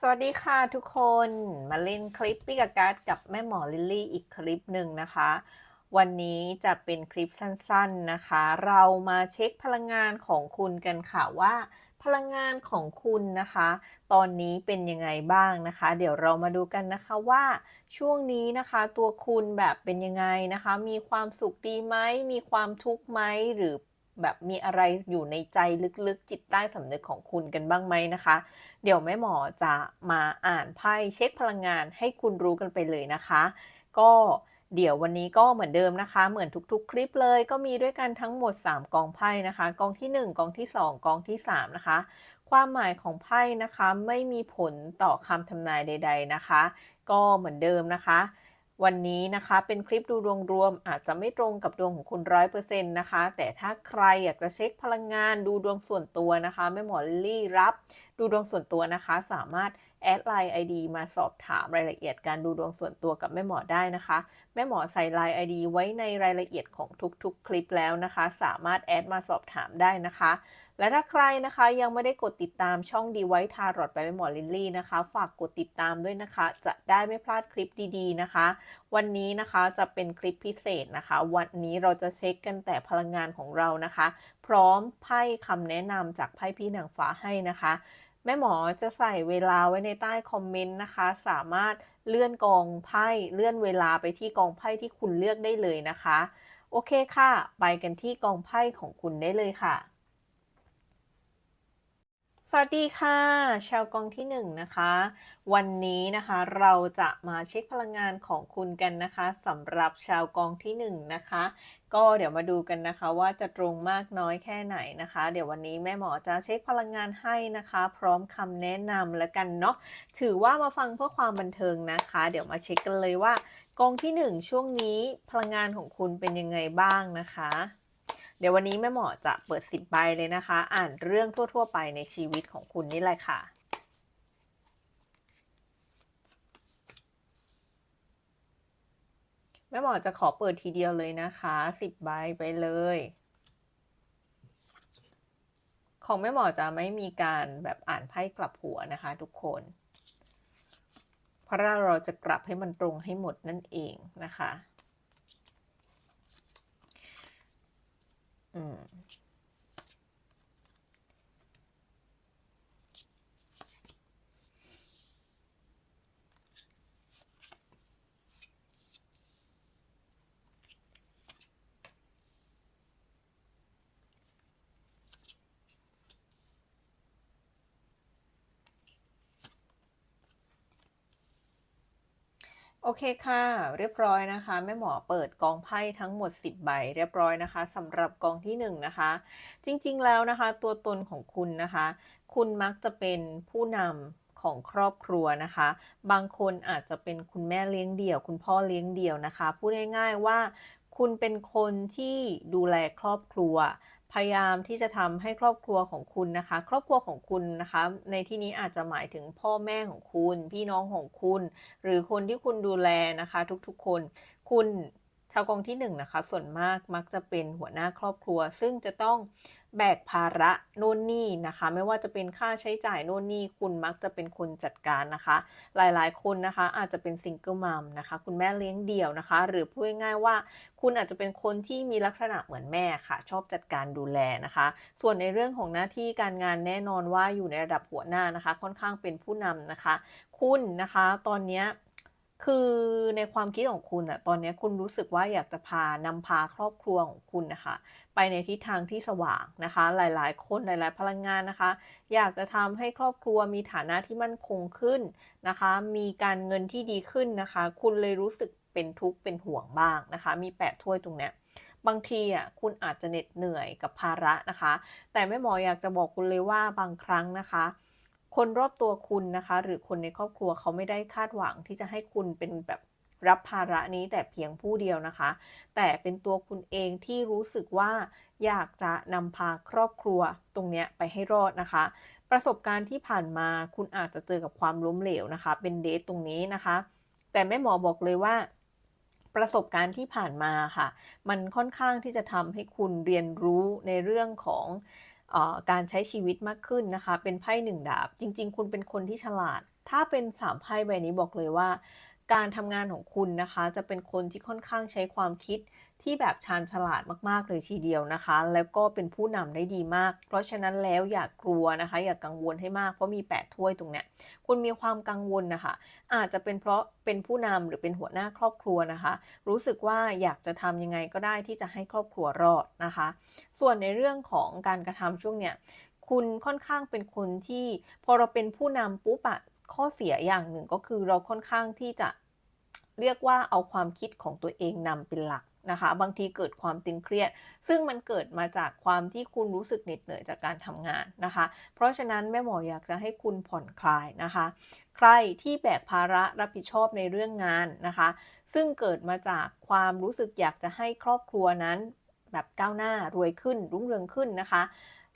สวัสดีค่ะทุกคนมาเล่นคลิปปิกบการ์ดกับแม่หมอลิลลี่อีกคลิปหนึ่งนะคะ วันนี้จะเป็นคลิปสั้นๆนะคะ เรามาเช็คพลังงานของคุณกันค่ะว่า พลังงานของคุณนะคะ ตอนนี้เป็นยังไงบ้างนะคะ เดี๋ยวเรามาดูกันนะคะว่าช่วงนี้นะคะ ตัวคุณแบบเป็นยังไงนะคะ มีความสุขดีไหมมีความทุกข์ไหมหรือแบบมีอะไรอยู่ในใจลึกๆจิตใต้สำนึกของคุณกันบ้างไหมนะคะ เดี๋ยวแม่หมอจะมาอ่านไพ่เช็คพลังงานให้คุณรู้กันไปเลยนะคะ ก็เดี๋ยววันนี้ก็เหมือนเดิมนะคะ เหมือนทุกๆ คลิปเลย ก็มีด้วยกันทั้งหมด 3 กองไพ่นะคะ กองที่ 1 กองที่ 2 กองที่ 3 นะคะ ความหมายของไพ่นะคะไม่มีผลต่อคำทำนายใด ๆนะคะ ก็เหมือนเดิมนะคะ วันนี้นะคะเป็นคลิปดูดวงรวมอาจจะไม่ตรงกับดวงของคุณร้อยเปอร์เซ็นต์นะคะ แต่ถ้าใครอยากจะเช็คพลังงานดูดวงส่วนตัวนะคะแม่หมอลี่รับดูดวงส่วนตัวนะคะ สามารถแอดไลน์ ID มาสอบถามรายละเอียดการดูดวงส่วนตัวกับแม่หมอได้นะคะ แม่หมอใส่ไลน์ ID ไว้ในรายละเอียดของทุกๆ คลิปแล้วนะคะ สามารถแอดมาสอบถามได้นะคะ และถ้าใครนะคะยังไม่ได้กดติดตามช่องดีไวท์ทารอดไปไม่หมอลิลลี่นะคะ ฝากกดติดตามด้วยนะคะ จะได้ไม่พลาดคลิปดีๆนะคะ วันนี้นะคะจะเป็นคลิปพิเศษนะคะ วันนี้เราจะเช็คกันแต่พลังงานของเรานะคะ พร้อมไพ่คำแนะนำจากไพ่พี่นางฟ้าให้นะคะแม่หมอจะใส่เวลาไว้ในใต้คอมเมนต์นะคะ สามารถเลื่อนกองไพ่เลื่อนเวลาไปที่กองไพ่ที่คุณเลือกได้เลยนะคะ โอเคค่ะ ไปกันที่กองไพ่ของคุณได้เลยค่ะ สวัสดีค่ะ ชาวกองที่1นนะคะ วันนี้นะคะเราจะมาเช็คพลังงานของคุณกันนะคะสำหรับชาวกองที่1นนะคะ ก็เดี๋ยวมาดูกันนะคะว่าจะตรงมากน้อยแค่ไหนนะคะ เดี๋ยววันนี้แม่หมอจะเช็คพลังงานให้นะคะ พร้อมคำแนะนำแล้วกันเนาะถือว่ามาฟังเพื่อความบันเทิงนะคะ เดี๋ยวมาเช็คกันเลยว่ากองที่ 1 ช่วงนี้พลังงานของคุณเป็นยังไงบ้างนะคะ ดี๋ยววันนี้แม่หมอจะเปิดสิบใบเลยนะคะ อ่านเรื่องทั่ว ๆ ไปในชีวิตของคุณนี่แหละค่ะ แม่หมอจะขอเปิดทีเดียวเลยนะคะสิบใบไปเลย ของแม่หมอจะไม่มีการแบบอ่านไพ่กลับหัวนะคะ ทุกคน เพราะเราจะกลับให้มันตรงให้หมดนั่นเองนะคะ อื โอเคค่ะ เรียบร้อยนะคะ แม่หมอเปิดกองไพ่ทั้งหมด 10 ใบ เรียบร้อยนะคะสำหรับกองที่1นนะคะ จริงๆแล้วนะคะ ตัวตนของคุณนะคะ คุณมักจะเป็นผู้นำของครอบครัวนะคะ บางคนอาจจะเป็นคุณแม่เลี้ยงเดี่ยว คุณพ่อเลี้ยงเดี่ยวนะคะพูดง่ายๆว่า คุณเป็นคนที่ดูแลครอบครัว พยายามที่จะทำให้ครอบครัวของคุณนะคะ ครอบครัวของคุณนะคะ ในที่นี้อาจจะหมายถึงพ่อแม่ของคุณ พี่น้องของคุณ หรือคนที่คุณดูแลนะคะ ทุกๆ คน คุณชาวกองที่1นนะคะ ส่วนมากมักจะเป็นหัวหน้าครอบครัว ซึ่งจะต้อง แบกภาระโน่นนี่นะคะ ไม่ว่าจะเป็นค่าใช้จ่ายโน่นนี่คุณมักจะเป็นคนจัดการนะคะ หลายๆ คนนะคะอาจจะเป็นซิงเกิลมัมนะคะ คุณแม่เลี้ยงเดี่ยวนะคะ หรือพูดง่ายๆว่า คุณอาจจะเป็นคนที่มีลักษณะเหมือนแม่ค่ะ ชอบจัดการดูแลนะคะ ส่วนในเรื่องของหน้าที่การงานแน่นอนว่าอยู่ในระดับหัวหน้านะคะ ค่อนข้างเป็นผู้นำนะคะ คุณนะคะ ตอนนี้ คือในความคิดของคุณอะตอนนี้คุณรู้สึกว่าอยากจะพานำพาครอบครัวของคุณนะคะไปในทิศทางที่สว่างนะคะ หลาย ๆ คน หลาย ๆ พลังงานนะคะ อยากจะทำให้ครอบครัวมีฐานะที่มั่นคงขึ้นนะคะ มีการเงินที่ดีขึ้นนะคะ คุณเลยรู้สึกเป็นทุกข์เป็นห่วงบ้างนะคะ มีแปดถ้วยตรงเนี้ย บางทีอะคุณอาจจะเหน็ดเหนื่อยกับภาระนะคะ แต่แม่หมออยากจะบอกคุณเลยว่าบางครั้งนะคะ คนรอบตัวคุณนะคะ หรือคนในครอบครัวเขาไม่ได้คาดหวังที่จะให้คุณเป็นแบบรับภาระนี้แต่เพียงผู้เดียวนะคะ แต่เป็นตัวคุณเองที่รู้สึกว่าอยากจะนำพาครอบครัวตรงนี้ไปให้รอดนะคะ ประสบการณ์ที่ผ่านมาคุณอาจจะเจอกับความล้มเหลวนะคะ เป็นเดทตรงนี้นะคะ แต่แม่หมอบอกเลยว่า ประสบการณ์ที่ผ่านมาค่ะ มันค่อนข้างที่จะทำให้คุณเรียนรู้ในเรื่องของ การใช้ชีวิตมากขึ้นนะคะ เป็นไพ่หนึ่งดาบ จริง ๆ คุณเป็นคนที่ฉลาด ถ้าเป็นสามไพ่ใบนี้บอกเลยว่า การทำงานของคุณนะคะ จะเป็นคนที่ค่อนข้างใช้ความคิด ที่แบบชาญฉลาดมากๆเลยทีเดียวนะคะ แล้วก็เป็นผู้นำได้ดีมาก เพราะฉะนั้นแล้วอย่ากลัวนะคะ อย่ากังวลให้มากเพราะมี 8 ถ้วยตรงเนี้ยคุณมีความกังวลนะคะ อาจจะเป็นเพราะเป็นผู้นำหรือเป็นหัวหน้าครอบครัวนะคะ รู้สึกว่าอยากจะทำยังไงก็ได้ที่จะให้ครอบครัวรอดนะคะ ส่วนในเรื่องของการกระทำช่วงเนี้ยคุณค่อนข้างเป็นคนที่พอเราเป็นผู้นำปุ๊บอะข้อเสียอย่างหนึ่งก็คือเราค่อนข้างที่จะเรียกว่าเอาความคิดของตัวเองนำเป็นหลัก นะคะ บางทีเกิดความตึงเครียด ซึ่งมันเกิดมาจากความที่คุณรู้สึกเหน็ดเหนื่อยจากการทำงานนะคะ เพราะฉะนั้นแม่หมออยากจะให้คุณผ่อนคลายนะคะ ใครที่แบกภาระรับผิดชอบในเรื่องงานนะคะ ซึ่งเกิดมาจากความรู้สึกอยากจะให้ครอบครัวนั้น แบบก้าวหน้ารวยขึ้น รุ่งเรืองขึ้นนะคะ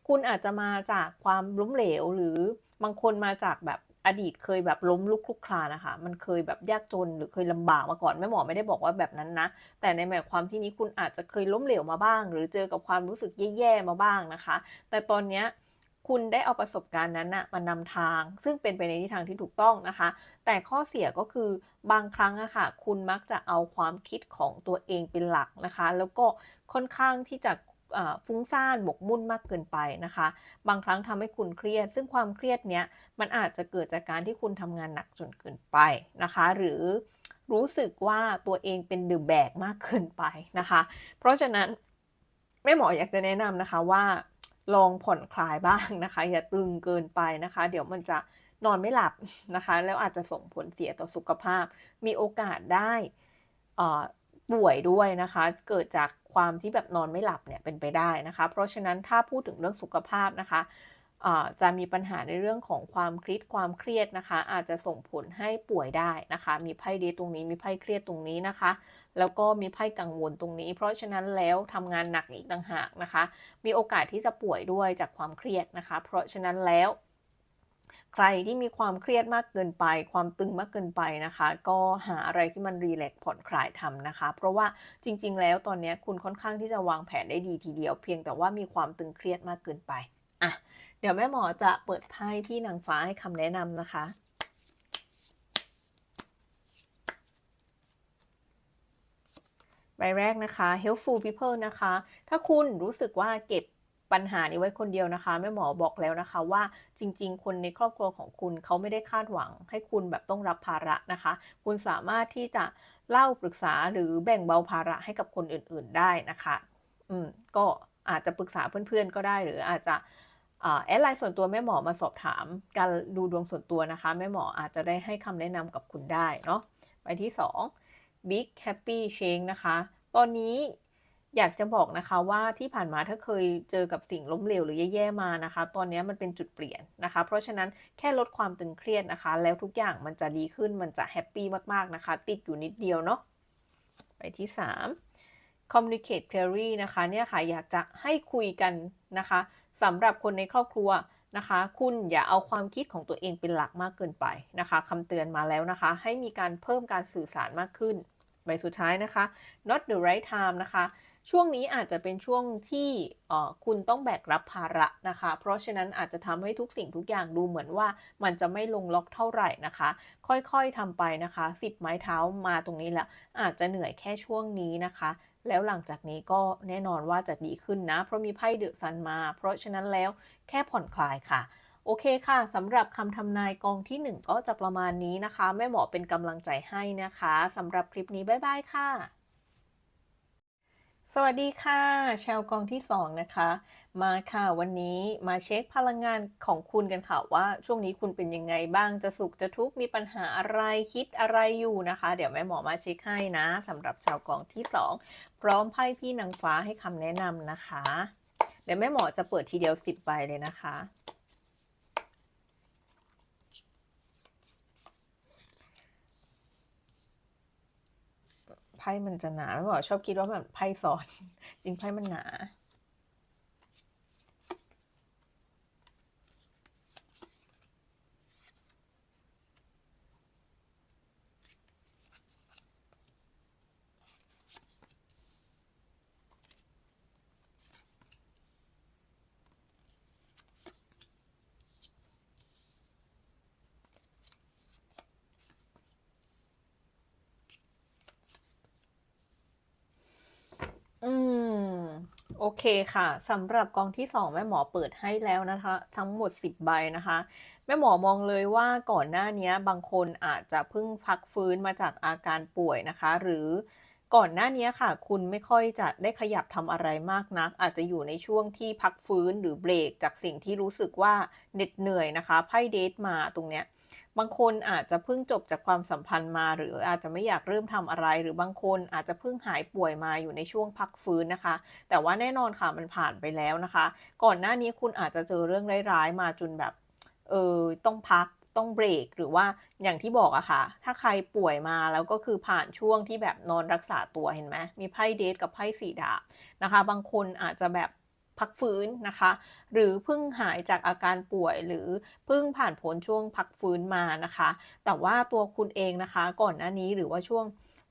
คุณอาจจะมาจากความล้มเหลวหรือบางคนมาจากแบบ อดีตเคยแบบล้มลุกคลุกคลานอะค่ะมันเคยแบบยากจนหรือเคยลำบากมาก่อนแม่หมอไม่ได้บอกว่าแบบนั้นนะ แต่ในหมายความที่นี้คุณอาจจะเคยล้มเหลวมาบ้าง หรือเจอกับความรู้สึกแย่ๆมาบ้างนะคะ แต่ตอนเนี้ยคุณได้เอาประสบการณ์นั้นนะมานำทาง ซึ่งเป็นไปในทิศทางที่ถูกต้องนะคะ แต่ข้อเสียก็คือบางครั้งอะค่ะ คุณมักจะเอาความคิดของตัวเองเป็นหลักนะคะ แล้วก็ค่อนข้างที่จะ ฟุ้งซ่านหมกมุ่นมากเกินไปนะคะ บางครั้งทำให้คุณเครียด ซึ่งความเครียดเนี้ยมันอาจจะเกิดจากการที่คุณทำงานหนักจนเกินไปนะคะ หรือรู้สึกว่าตัวเองเป็น The Bag มากเกินไปนะคะ เพราะฉะนั้นแม่หมออยากจะแนะนำนะคะว่าลองผ่อนคลายบ้างนะคะ อย่าตึงเกินไปนะคะ เดี๋ยวมันจะนอนไม่หลับนะคะ แล้วอาจจะส่งผลเสียต่อสุขภาพ มีโอกาสได้อ่อ ป่วยด้วยนะคะ เกิดจากความที่แบบนอนไม่หลับเนี่ยเป็นไปได้นะคะ เพราะฉะนั้นถ้าพูดถึงเรื่องสุขภาพนะคะจะมีปัญหาในเรื่องของความคิดความเครียดนะคะ อาจจะส่งผลให้ป่วยได้นะคะ มีไพ่ Death ตรงนี้มีไพ่เครียดตรงนี้นะคะ แล้วก็มีไพ่กังวลตรงนี้ เพราะฉะนั้นแล้วทำงานหนักอีกต่างหากนะคะ มีโอกาสที่จะป่วยด้วยจากความเครียดนะคะ เพราะฉะนั้นแล้ว ใครที่มีความเครียดมากเกินไป ความตึงมากเกินไปนะคะ ก็หาอะไรที่มันรีแลกซ์ผ่อนคลายทำนะคะ เพราะว่าจริง ๆ แล้วตอนนี้คุณค่อนข้างที่จะวางแผนได้ดีทีเดียว เพียงแต่ว่ามีความตึงเครียดมากเกินไปอะเดี๋ยวแม่หมอจะเปิดไพ่ที่นางฟ้าให้คำแนะนำนะคะใบแรกนะคะ Helpful People นะคะ ถ้าคุณรู้สึกว่าเก็บ ปัญหานี้ไว้คนเดียวนะคะแม่หมอบอกแล้วนะคะว่าจริง ๆ คนในครอบครัวของคุณเขาไม่ได้คาดหวัง ให้คุณแบบต้องรับภาระนะคะ คุณสามารถที่จะเล่าปรึกษาหรือแบ่งเบาภาระให้กับคนอื่น ๆได้นะคะ อืมก็อาจจะปรึกษาเพื่อนๆก็ได้หรืออาจจะอ่าแอดไลน์ส่วนตัวแม่หมอมาสอบถามการดูดวงส่วนตัวนะคะ แม่หมออาจจะได้ให้คำแนะนำกับคุณได้เนาะใบที่ 2 Big Happy Change นะคะ ตอนนี้ อยากจะบอกนะคะว่าที่ผ่านมาถ้าเคยเจอกับสิ่งล้มเหลวหรือแย่ๆมานะคะ ตอนนี้มันเป็นจุดเปลี่ยนนะคะ เพราะฉะนั้นแค่ลดความตึงเครียดนะคะ แล้วทุกอย่างมันจะดีขึ้นมันจะแฮปปี้มากๆนะคะ ติดอยู่นิดเดียวเนาะใบที่ 3 Communicate Clearly นะคะเนี่ยค่ะอยากจะให้คุยกันนะคะสำหรับคนในครอบครัวนะคะ คุณอย่าเอาความคิดของตัวเองเป็นหลักมากเกินไปนะคะคำเตือนมาแล้วนะคะ ให้มีการเพิ่มการสื่อสารมากขึ้นใบสุดท้ายนะคะ Not the right time นะคะ ช่วงนี้อาจจะเป็นช่วงที่คุณต้องแบกรับภาระนะคะ เพราะฉะนั้นอาจจะทำให้ทุกสิ่งทุกอย่างดูเหมือนว่ามันจะไม่ลงล็อกเท่าไหร่นะคะ ค่อยๆทำไปนะคะ10ไม้เท้ามาตรงนี้แล้วอาจจะเหนื่อยแค่ช่วงนี้นะคะ แล้วหลังจากนี้ก็แน่นอนว่าจะดีขึ้นนะ เพราะมีไพ่ The Sun มา เพราะฉะนั้นแล้วแค่ผ่อนคลายค่ะโอเคค่ะสำหรับคำทำนายกองที่ 1 ก็จะประมาณนี้นะคะ แม่หมอเป็นกำลังใจให้นะคะสำหรับคลิปนี้ บ๊ายบายค่ะ สวัสดีค่ะ ชาวกองที่ 2 นะคะ มาค่ะวันนี้มาเช็คพลังงานของคุณกันค่ะว่าช่วงนี้คุณเป็นยังไงบ้างจะสุขจะทุกข์มีปัญหาอะไรคิดอะไรอยู่นะคะ เดี๋ยวแม่หมอมาเช็คให้นะสำหรับชาวกองที่ 2 พร้อมไพ่พี่นางฟ้าให้คำแนะนำนะคะ เดี๋ยวแม่หมอจะเปิดทีเดียว 10ใบเลยนะคะ ไพ่มันจะหนาแม่หมอชอบคิดว่าแบบไพ่สอน จริงไพ่มันหนา โอเคค่ะสำหรับกองที่ 2 แม่หมอเปิดให้แล้วนะคะ ทั้งหมด 10 ใบนะคะ แม่หมอมองเลยว่าก่อนหน้านี้บางคนอาจจะเพิ่งพักฟื้นมาจากอาการป่วยนะคะ หรือก่อนหน้านี้ค่ะ คุณไม่ค่อยจะได้ขยับทำอะไรมากนัก อาจจะอยู่ในช่วงที่พักฟื้นหรือเบรกจากสิ่งที่รู้สึกว่าเหน็ดเหนื่อยนะคะไพ่เดทมาตรงเนี้ย บางคนอาจจะเพิ่งจบจากความสัมพันธ์มา หรืออาจจะไม่อยากเริ่มทำอะไร หรือบางคนอาจจะเพิ่งหายป่วยมาอยู่ในช่วงพักฟื้นนะคะ แต่ว่าแน่นอนค่ะมันผ่านไปแล้วนะคะ ก่อนหน้านี้คุณอาจจะเจอเรื่องร้ายๆ มาจนแบบเออต้องพักต้องเบรกหรือว่าอย่างที่บอกอะค่ะ ถ้าใครป่วยมาแล้วก็คือผ่านช่วงที่แบบนอนรักษาตัวเห็นไหมมีไพ่เดทกับไพ่สีดาบนะคะ บางคนอาจจะแบบ พักฟื้นนะคะ หรือเพิ่งหายจากอาการป่วยหรือเพิ่งผ่านพ้นช่วงพักฟื้นมานะคะ แต่ว่าตัวคุณเองนะคะ ก่อนหน้านี้หรือว่าช่วง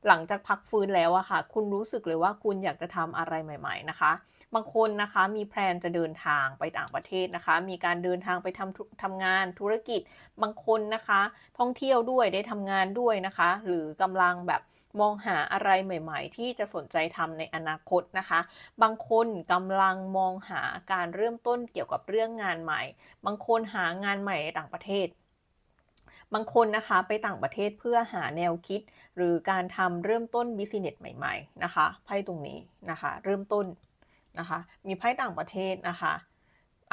หลังจากพักฟื้นแล้วอะค่ะ คุณรู้สึกเลยว่าคุณอยากจะทำอะไรใหม่ ๆ นะคะ บางคนนะคะมีแพลนจะเดินทางไปต่างประเทศนะคะ มีการเดินทางไปทำทำงานธุรกิจ บางคนนะคะ ท่องเที่ยวด้วยได้ทำงานด้วยนะคะ หรือกำลังแบบ มองหาอะไรใหม่ๆ ที่จะสนใจทำในอนาคตนะคะ บางคนกำลังมองหาการเริ่มต้นเกี่ยวกับเรื่องงานใหม่ บางคนหางานใหม่ในต่างประเทศ บางคนนะคะไปต่างประเทศเพื่อหาแนวคิด หรือการทำเริ่มต้นบิสเนสใหม่ ๆ นะคะ ไพ่ตรงนี้นะคะ เริ่มต้นนะคะ มีไพ่ต่างประเทศนะคะ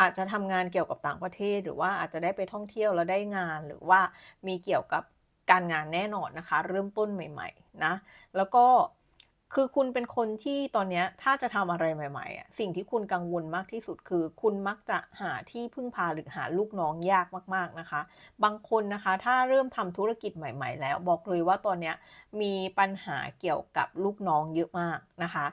อาจจะทำงานเกี่ยวกับต่างประเทศ หรือว่าอาจจะได้ไปท่องเที่ยวแล้วได้งาน หรือว่ามีเกี่ยวกับ การงานแน่นอนนะคะ เริ่มต้นใหม่ๆนะแล้วก็คือคุณเป็นคนที่ตอนนี้ถ้าจะทำอะไรใหม่ๆอะสิ่งที่คุณกังวลมากที่สุดคือ คุณมักจะหาที่พึ่งพาหรือหาลูกน้องยากมากๆนะคะ บางคนนะคะ ถ้าเริ่มทำธุรกิจใหม่ ๆ แล้วบอกเลยว่าตอนนี้มีปัญหาเกี่ยวกับลูกน้องเยอะมากนะคะ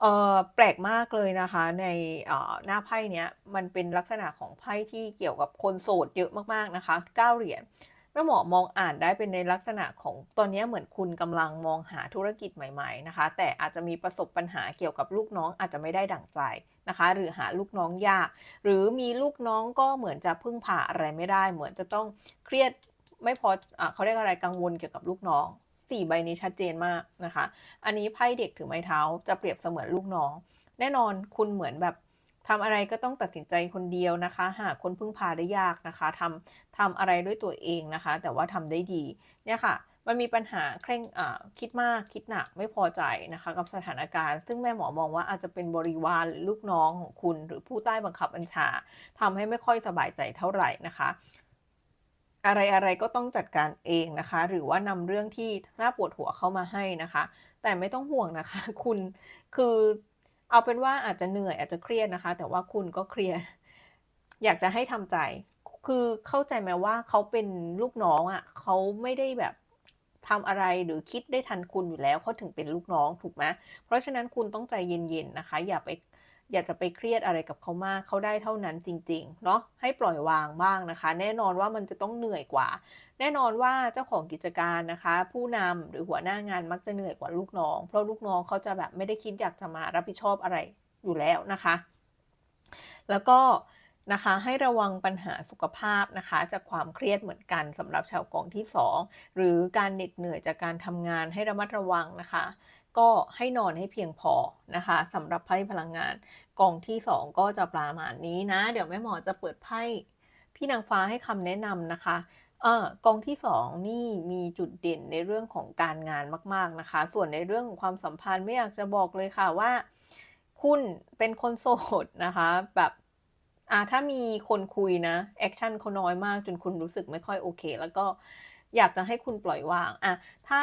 เออแปลกมากเลยนะคะในออหน้าไพ่เนี้ยมันเป็นลักษณะของไพ่ที่เกี่ยวกับคนโสดเยอะมากๆนะคะ 9 เหรียญ แม่หมอมองอ่านได้เป็นในลักษณะของตอนนี้เหมือนคุณกำลังมองหาธุรกิจใหม่ ๆนะคะ แต่อาจจะมีประสบปัญหาเกี่ยวกับลูกน้องอาจจะไม่ได้ดั่งใจนะคะ หรือหาลูกน้องยาก หรือมีลูกน้องก็เหมือนจะพึ่งพาอะไรไม่ได้ เหมือนจะต้องเครียดไม่พออเขาเรียกอะไรกังวลเกี่ยวกับลูกน้อง4ใบนี้ชัดเจนมากนะคะ อันนี้ไพ่เด็กถือไม้เท้าจะเปรียบเสมือนลูกน้อง แน่นอนคุณเหมือนแบบ ทำอะไรก็ต้องตัดสินใจคนเดียวนะคะ หาคนพึ่งพาได้ยากนะคะทำทำอะไรด้วยตัวเองนะคะ แต่ว่าทำได้ดีเนี่ยค่ะมันมีปัญหาเคร่งคิดมากคิดหนักไม่พอใจนะคะ กับสถานการณ์ ซึ่งแม่หมอมองว่าอาจจะเป็นบริวารหรือลูกน้องของคุณ หรือผู้ใต้บังคับบัญชาทำให้ไม่ค่อยสบายใจเท่าไหร่นะคะ อะไรๆก็ต้องจัดการเองนะคะ หรือว่านำเรื่องที่น่าปวดหัวเข้ามาให้นะคะ แต่ไม่ต้องห่วงนะคะ คุณคือ เอาเป็นว่าอาจจะเหนื่อยอาจจะเครียดนะคะ แต่ว่าคุณก็เครียดอยากจะให้ทำใจ คือเข้าใจไหมว่าเขาเป็นลูกน้องอะเขาไม่ได้แบบทำอะไรหรือคิดได้ทันคุณอยู่แล้วเขาถึงเป็นลูกน้องถูกไหมเพราะฉะนั้นคุณต้องใจเย็นๆนะคะ อย่าไป อย่าจะไปเครียดอะไรกับเขามากเขาได้เท่านั้นจริงๆเนาะให้ปล่อยวางบ้างนะคะ แน่นอนว่ามันจะต้องเหนื่อยกว่า แน่นอนว่าเจ้าของกิจการนะคะ ผู้นำหรือหัวหน้างานมักจะเหนื่อยกว่าลูกน้อง เพราะลูกน้องเขาจะแบบไม่ได้คิดอยากจะมารับผิดชอบอะไรอยู่แล้วนะคะ แล้วก็นะคะให้ระวังปัญหาสุขภาพนะคะ จากความเครียดเหมือนกันสำหรับชาวกองที่ 2 หรือการเหน็ดเหนื่อยจากการทำงานให้ระมัดระวังนะคะ ก็ให้นอนให้เพียงพอนะคะสำหรับไพ่พลังงานกองที่ 2 ก็จะประมาณนี้นะ เดี๋ยวแม่หมอจะเปิดไพ่พี่นางฟ้าให้คำแนะนำนะคะเออกองที่ 2 นี่มีจุดเด่นในเรื่องของการงานมาก ๆนะคะ ส่วนในเรื่องของความสัมพันธ์ไม่อยากจะบอกเลยค่ะว่า คุณเป็นคนโสดนะคะแบบอ่าถ้ามีคนคุยนะแอกชันเขาน้อยมากจนคุณรู้สึกไม่ค่อยโอเค แล้วก็อยากจะให้คุณปล่อยวางอะถ้า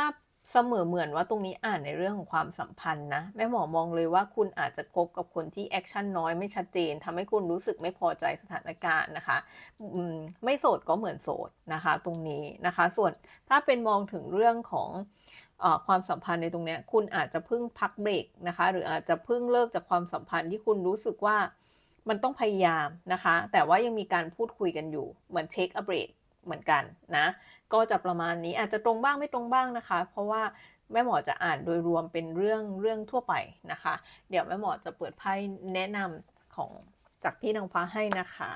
เสมอเหมือนว่าตรงนี้อ่านในเรื่องของความสัมพันธ์นะ แม่หมอมองเลยว่าคุณอาจจะคบกับคนที่แอกชันน้อยไม่ชัดเจนทำให้คุณรู้สึกไม่พอใจสถานการณ์นะคะมไม่โสดก็เหมือนโสดนะคะ ตรงนี้นะคะ ส่วนถ้าเป็นมองถึงเรื่องของอความสัมพันธ์ในตรงนี้คุณอาจจะเพิ่งพักเบรกนะคะ หรืออาจจะเพิ่งเลิกจากความสัมพันธ์ที่คุณรู้สึกว่ามันต้องพยายามนะคะ แต่ว่ายังมีการพูดคุยกันอยู่ เหมือน take a break หมือนกันนะก็จะประมาณนี้อาจจะตรงบ้างไม่ตรงบ้างนะคะ เพราะว่าแม่หมอจะอ่านโดยรวมเป็นเรื่องเรื่องทั่วไปนะคะ เดี๋ยวแม่หมอจะเปิดไพ่แนะนำของจากพี่นางฟ้าให้นะคะ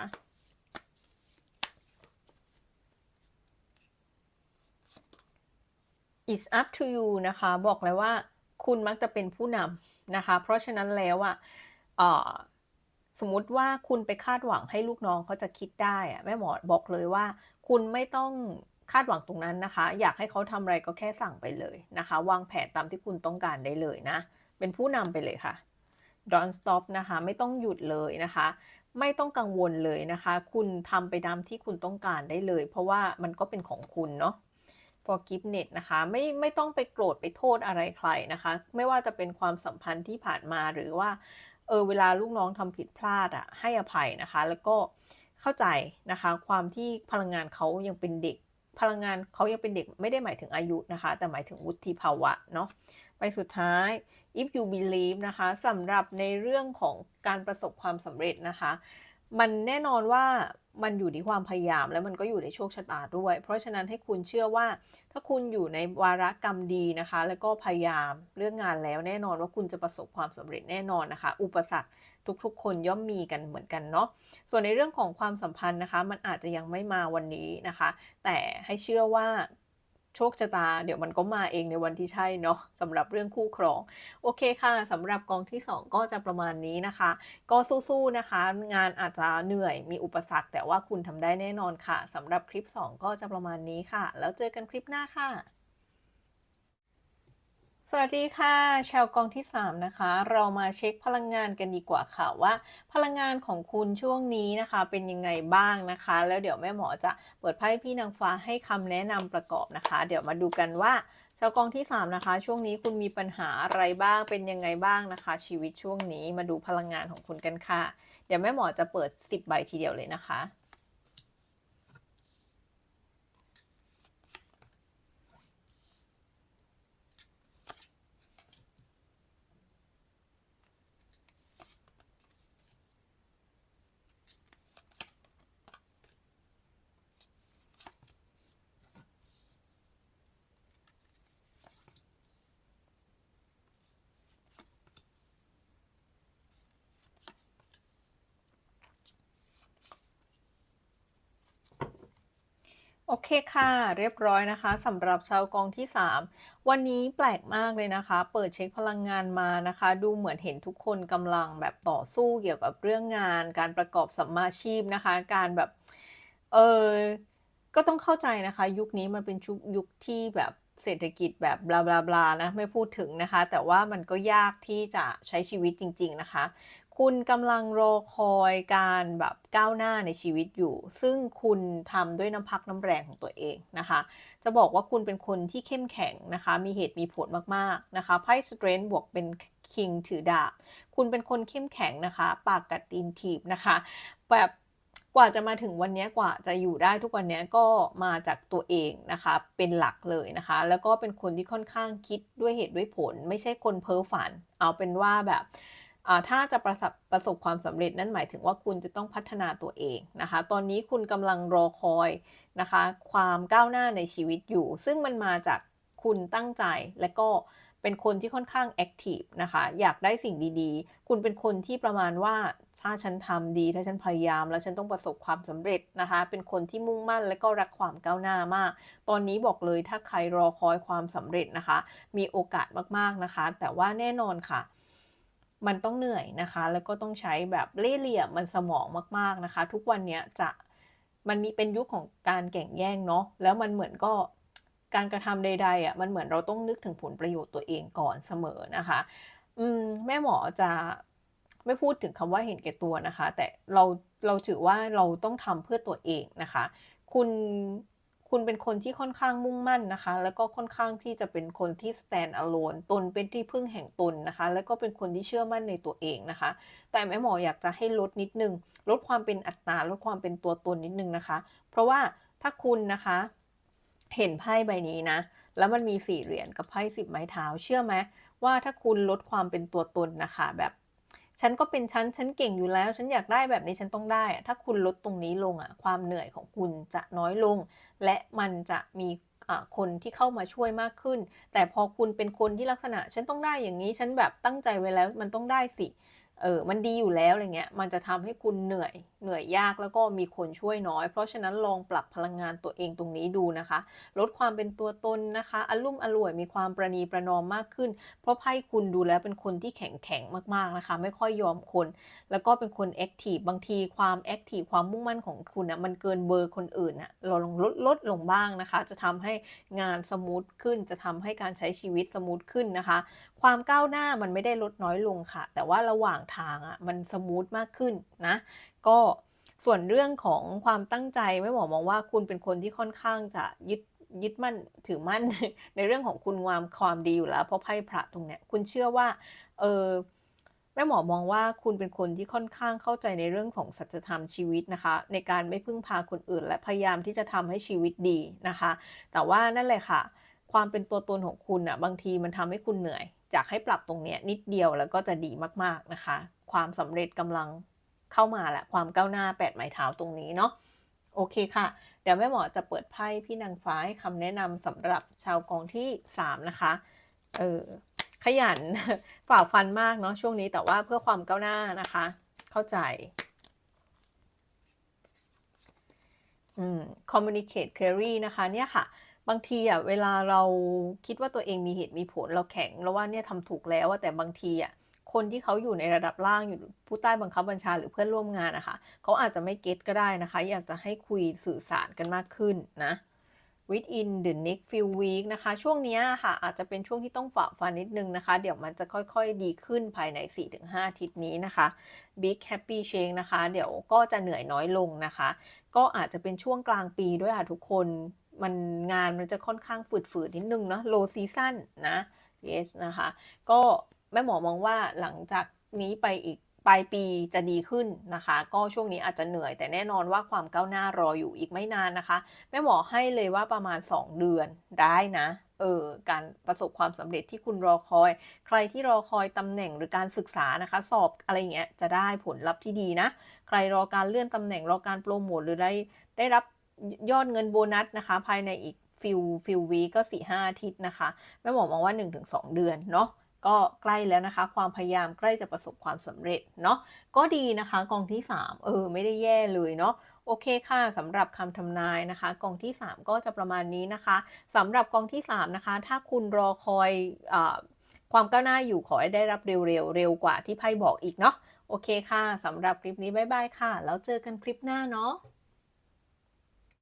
It's up to you นะคะ บอกเลยว่าคุณมักจะเป็นผู้นำนะคะ เพราะฉะนั้นแล้วอะเอ่อสมมติว่าคุณไปคาดหวังให้ลูกน้องเขาจะคิดได้อะแม่หมอบอกเลยว่า คุณไม่ต้องคาดหวังตรงนั้นนะคะ อยากให้เขาทำอะไรก็แค่สั่งไปเลยนะคะ วางแผนตามที่คุณต้องการได้เลยนะ เป็นผู้นำไปเลยค่ะ Don't stop นะคะ ไม่ต้องหยุดเลยนะคะ ไม่ต้องกังวลเลยนะคะ คุณทำไปตามที่คุณต้องการได้เลย เพราะว่ามันก็เป็นของคุณเนาะ Forgiveness นะคะ ไม่ไม่ต้องไปโกรธไปโทษอะไรใครนะคะ ไม่ว่าจะเป็นความสัมพันธ์ที่ผ่านมาหรือว่า เออเวลาลูกน้องทำผิดพลาดอะให้อภัยนะคะ แล้วก็เข้าใจนะคะ ความที่พลังงานเขายังเป็นเด็ก พลังงานเขายังเป็นเด็กไม่ได้หมายถึงอายุนะคะ แต่หมายถึงวุฒิภาวะเนาะไปสุดท้าย if you believe นะคะสำหรับในเรื่องของการประสบความสำเร็จนะคะ มันแน่นอนว่ามันอยู่ที่ความพยายาม แล้วมันก็อยู่ในโชคชะตาด้วย เพราะฉะนั้นให้คุณเชื่อว่า ถ้าคุณอยู่ในวาระกรรมดีนะคะ แล้วก็พยายามเรื่องงานแล้วแน่นอนว่าคุณจะประสบความสำเร็จแน่นอนนะคะ อุปสรรคทุกๆ คนย่อมมีกันเหมือนกันเนาะส่วนในเรื่องของความสัมพันธ์นะคะ มันอาจจะยังไม่มาวันนี้นะคะ แต่ให้เชื่อว่า ชคชะตา เดี๋ยวมันก็มาเองในวันที่ใช่เนาะสำหรับเรื่องคู่ครอง โอเคค่ะสำหรับกองที่ 2 ก็จะประมาณนี้นะคะ ก็สู้ๆนะคะ งานอาจจะเหนื่อยมีอุปสรรค แต่ว่าคุณทำได้แน่นอนค่ะสำหรับคลิป 2 ก็จะประมาณนี้ค่ะ แล้วเจอกันคลิปหน้าค่ะ สวัสดีค่ะ ชาวกองที่ 3 นะคะ เรามาเช็คพลังงานกันดีกว่าค่ะว่า พลังงานของคุณช่วงนี้นะคะ เป็นยังไงบ้างนะคะ แล้วเดี๋ยวแม่หมอจะเปิดไพ่พี่นางฟ้าให้คำแนะนำประกอบนะคะ เดี๋ยวมาดูกันว่า ชาวกองที่ 3 นะคะ ช่วงนี้คุณมีปัญหาอะไรบ้างเป็นยังไงบ้างนะคะ ชีวิตช่วงนี้มาดูพลังงานของคุณกันค่ะ เดี๋ยวแม่หมอจะเปิด 10 ใบทีเดียวเลยนะคะ โอเคค่ะ เรียบร้อยนะคะสำหรับชาวกองที่ 3 วันนี้แปลกมากเลยนะคะ เปิดเช็คพลังงานมานะคะ ดูเหมือนเห็นทุกคนกำลังแบบต่อสู้เกี่ยวกับเรื่องงาน การประกอบสัมมาชีพนะคะ การแบบเออก็ต้องเข้าใจนะคะ ยุคนี้มันเป็นชุกยุคที่แบบเศรษฐกิจแบบบลาๆๆนะไม่พูดถึงนะคะ แต่ว่ามันก็ยากที่จะใช้ชีวิตจริง ๆ นะคะ คุณกำลังรอคอยการแบบก้าวหน้าในชีวิตอยู่ ซึ่งคุณทำด้วยน้ำพักน้ำแรงของตัวเองนะคะ จะบอกว่าคุณเป็นคนที่เข้มแข็งนะคะ มีเหตุมีผลมากๆนะคะไพ่ Strength บวกเป็น King ถือดาบ คุณเป็นคนเข้มแข็งนะคะ ปากกัดตีนถีบนะคะ แบบกว่าจะมาถึงวันนี้กว่าจะอยู่ได้ทุกวันนี้ก็มาจากตัวเองนะคะ เป็นหลักเลยนะคะ แล้วก็เป็นคนที่ค่อนข้างคิดด้วยเหตุด้วยผล ไม่ใช่คนเพ้อฝัน เอาเป็นว่าแบบ ถ้าจะประสบประสบความสำเร็จนั่นหมายถึงว่าคุณจะต้องพัฒนาตัวเองนะคะ ตอนนี้คุณกำลังรอคอยนะคะ ความก้าวหน้าในชีวิตอยู่ ซึ่งมันมาจากคุณตั้งใจและก็เป็นคนที่ค่อนข้างแอ็กทิฟนะคะ อยากได้สิ่งดีๆ คุณเป็นคนที่ประมาณว่าถ้าฉันทำดี ถ้าฉันพยายาม แล้วฉันต้องประสบความสำเร็จนะคะ เป็นคนที่มุ่งมั่นและก็รักความก้าวหน้ามาก ตอนนี้บอกเลยถ้าใครรอคอยความสำเร็จนะคะ มีโอกาสมากๆนะคะ แต่ว่าแน่นอนค่ะ มันต้องเหนื่อยนะคะ แล้วก็ต้องใช้แบบเล่เหลี่ยมมันสมองมากๆนะคะ ทุกวันเนี้ยจะมันมีเป็นยุคของการแข่งแย่งเนาะแล้วมันเหมือนก็การกระทำใดๆอะมันเหมือนเราต้องนึกถึงผลประโยชน์ตัวเองก่อนเสมอนะคะ อืมแม่หมอจะไม่พูดถึงคำว่าเห็นแก่ตัวนะคะ แต่เราเราถือว่าเราต้องทำเพื่อตัวเองนะคะ คุณ คุณเป็นคนที่ค่อนข้างมุ่งมั่นนะคะ แล้วก็ค่อนข้างที่จะเป็นคนที่ stand alone ตนเป็นที่พึ่งแห่งตนนะคะ แล้วก็เป็นคนที่เชื่อมั่นในตัวเองนะคะ แต่แม่หมออยากจะให้ลดนิดนึง ลดความเป็นอัตตาลดความเป็นตัวตนนิดนึงนะคะ เพราะว่าถ้าคุณนะคะ เห็นไพ่ใบนี้นะ แล้วมันมี4เหรียญกับไพ่10ไม้เท้า เชื่อไหมว่าถ้าคุณลดความเป็นตัวตนนะคะแบบฉันก็เป็นฉัน ฉันเก่งอยู่แล้ว ฉันอยากได้แบบนี้ฉันต้องได้ ถ้าคุณลดตรงนี้ลงอะความเหนื่อยของคุณจะน้อยลง และมันจะมีคนที่เข้ามาช่วยมากขึ้น แต่พอคุณเป็นคนที่ลักษณะ ฉันต้องได้อย่างนี้ ฉันแบบตั้งใจไว้แล้ว มันต้องได้สิ เออมันดีอยู่แล้วอะไรเงี้ย มันจะทำให้คุณเหนื่อย เหนื่อยยากแล้วก็มีคนช่วยน้อย เพราะฉะนั้นลองปรับพลังงานตัวเองตรงนี้ดูนะคะ ลดความเป็นตัวตนนะคะอะลุ่มอล่วย มีความประนีประนอมมากขึ้น เพราะไพ่คุณดูแล้วเป็นคนที่แข็งๆมากๆนะคะ ไม่ค่อยยอมคน แล้วก็เป็นคนแอ็กทิฟบางทีความแอ็กทิฟความมุ่งมั่นของคุณน่ะมันเกินเบอร์คนอื่นน่ะเราลองลดลดลงบ้างนะคะ จะทำให้งานสมูทขึ้น จะทำให้การใช้ชีวิตสมูทขึ้นนะคะ ความก้าวหน้ามันไม่ได้ลดน้อยลงค่ะ แต่ว่าระหว่างทางอะมันสมูทมากขึ้นนะ ก็ส่วนเรื่องของความตั้งใจแม่หมอมองว่าคุณเป็นคนที่ค่อนข้างจะยึดยึดมั่นถือมั่นในเรื่องของคุณงามความดีอยู่แล้ว เพราะไพ่พระตรงเนี้ยคุณเชื่อว่าเออแม่หมอมองว่าคุณเป็นคนที่ค่อนข้างเข้าใจในเรื่องของสัจธรรมชีวิตนะคะ ในการไม่พึ่งพาคนอื่น และพยายามที่จะทำให้ชีวิตดีนะคะ แต่ว่านั่นแหละค่ะ ความเป็นตัวตนของคุณน่ะบางทีมันทำให้คุณเหนื่อย อยากให้ปรับตรงเนี้ยนิดเดียวแล้วก็จะดีมากๆนะคะ ความสำเร็จกำลังเข้ามาแหล้วความก้าวหน้า8ไม้เท้าตรงนี้เนาะโอเคค่ะ เดี๋ยวแม่หมอจะเปิดไพ่พี่นางฟ้าให้คำแนะนำสำหรับชาวกองที่ 3 นะคะ เออขยันฝ่าฟันมากเนาะช่วงนี้แต่ว่าเพื่อความก้าวหน้านะคะ เข้าใจอืม communicate clearly นะคะเนี่ยค่ะ บางทีอะเวลาเราคิดว่าตัวเองมีเหตุมีผลเราแข็งเราว่าเนี่ยทำถูกแล้วอะแต่บางทีอะคนที่เขาอยู่ในระดับล่างอยู่ผู้ใต้บังคับบัญชาหรือเพื่อนร่วมงานอะคะเขาอาจจะไม่เก็ตก็ได้นะคะ อยากจะให้คุยสื่อสารกันมากขึ้นนะ within the next few week นะคะ ช่วงนี้ค่ะ อาจจะเป็นช่วงที่ต้องฝ่าฟันนิดนึงนะคะ เดี๋ยวมันจะค่อยๆดีขึ้นภายใน 4-5อาทิตย์นี้นะคะ big happy change นะคะ เดี๋ยวก็จะเหนื่อยน้อยลงนะคะ ก็อาจจะเป็นช่วงกลางปีด้วยค่ะทุกคน มันงานมันจะค่อนข้างฝืดๆนิดนึงเนาะ low season นะ yes นะคะ ก็แม่หมอมองว่าหลังจากนี้ไปอีกปลายปีจะดีขึ้นนะคะ ก็ช่วงนี้อาจจะเหนื่อย แต่แน่นอนว่าความก้าวหน้ารออยู่อีกไม่นานนะคะ แม่หมอให้เลยว่าประมาณ 2 เดือนได้นะเออการประสบความสำเร็จที่คุณรอคอย ใครที่รอคอยตำแหน่งหรือการศึกษานะคะ สอบอะไรเงี้ยจะได้ผลลัพธ์ที่ดีนะ ใครรอการเลื่อนตำแหน่งรอการโพรโมตหรือได้ได้รับ ยอดเงินโบนัสนะคะ ภายในอีก few few week ก็4-5อาทิตย์นะคะแม่หมอมองว่า 1-2 เดือนเนาะก็ใกล้แล้วนะคะ ความพยายามใกล้จะประสบความสำเร็จเนาะก็ดีนะคะ กองที่ 3 เออ ไม่ได้แย่เลยเนาะโอเคค่ะสำหรับคำทำนายนะคะ กองที่ 3 ก็จะประมาณนี้นะคะสำหรับกองที่ 3 นะคะ ถ้าคุณรอคอยอความก้าวหน้าอยู่ขอให้ได้รับเร็วๆเร็วกว่าที่ไพ่บอกอีกเนาะโอเคค่ะสำหรับคลิปนี้บ๊ายบายค่ะ แล้วเจอกันคลิปหน้าเนาะ